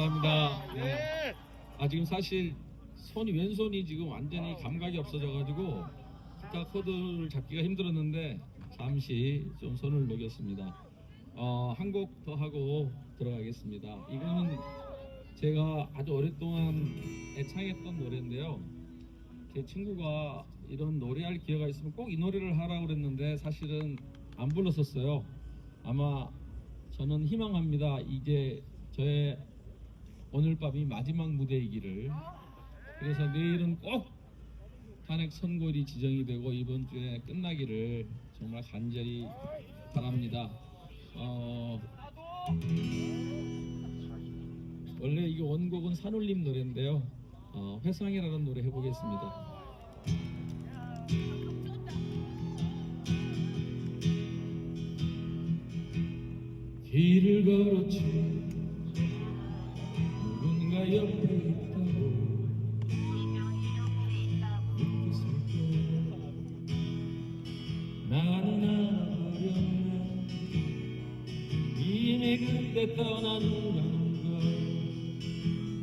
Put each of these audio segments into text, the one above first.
감사합니다. 네. 아 지금 사실 손이 왼손이 지금 완전히 감각이 없어져가지고 기타 코드를 잡기가 힘들었는데 잠시 좀 손을 녹였습니다. 어, 한 곡 더 하고 들어가겠습니다. 이거는 제가 아주 오랫동안 애창했던 노래인데요. 제 친구가 이런 노래할 기회가 있으면 꼭 이 노래를 하라고 그랬는데 사실은 안 불렀었어요. 아마 저는 희망합니다. 이제 저의 오늘 밤이 마지막 무대이기를. 그래서 내일은 꼭 탄핵 선고일이 지정이 되고 이번 주에 끝나기를 정말 간절히 바랍니다. 어, 원래 이게 원곡은 산울림 노래인데요. 어, 회상이라는 노래 해보겠습니다. 길을 걸었지 나는 알아버렸네 이미 그때 떠나는가는 걸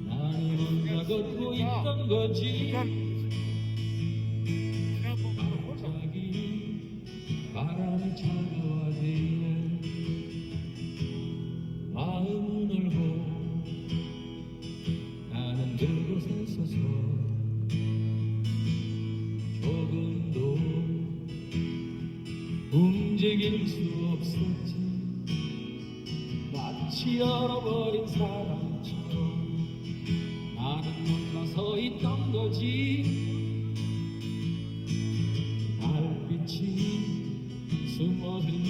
나는 혼자 걷고 있던 거지 갑자기 바람이 차가 움직일 수 없었지. 마치 얼어버린 사람처럼 나는 몰라서 있던 거지. 달빛이 숨어든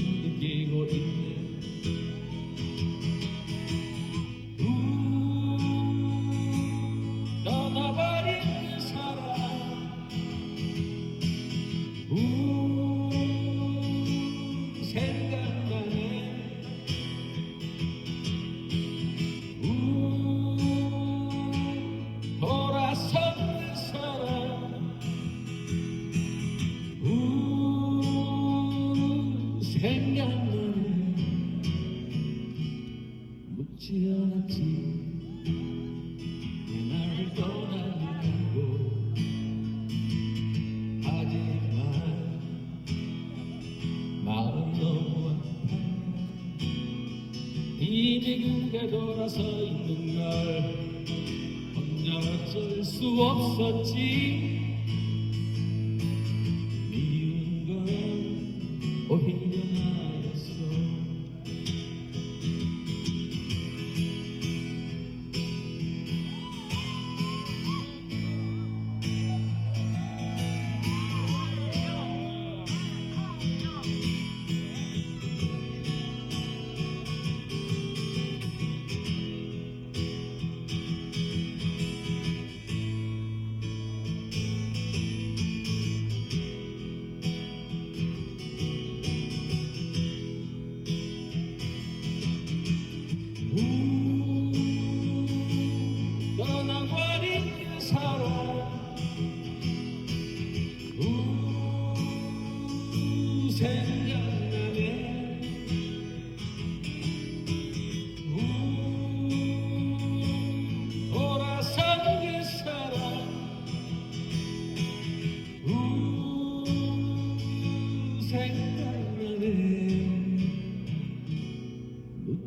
이미 그대 돌아서 있는 걸 혼자 어쩔 수 없었지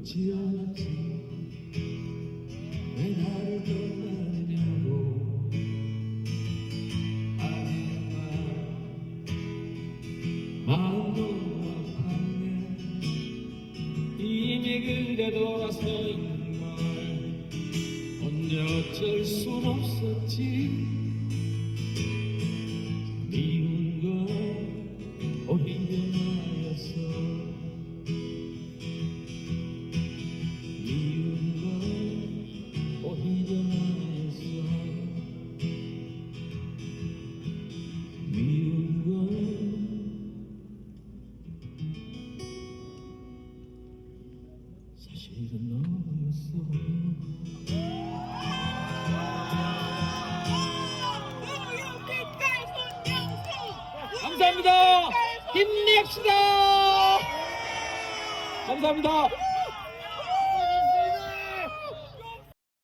묻지 않았지. 왜 나를 떠나느냐고. 하지만 마 어쩔 순 없었지. 미운 건 오히려 나였어 미운 건 오히려 나였어 미운 건 사실은 너였어 감사합니다. 힘내시다. 감사합니다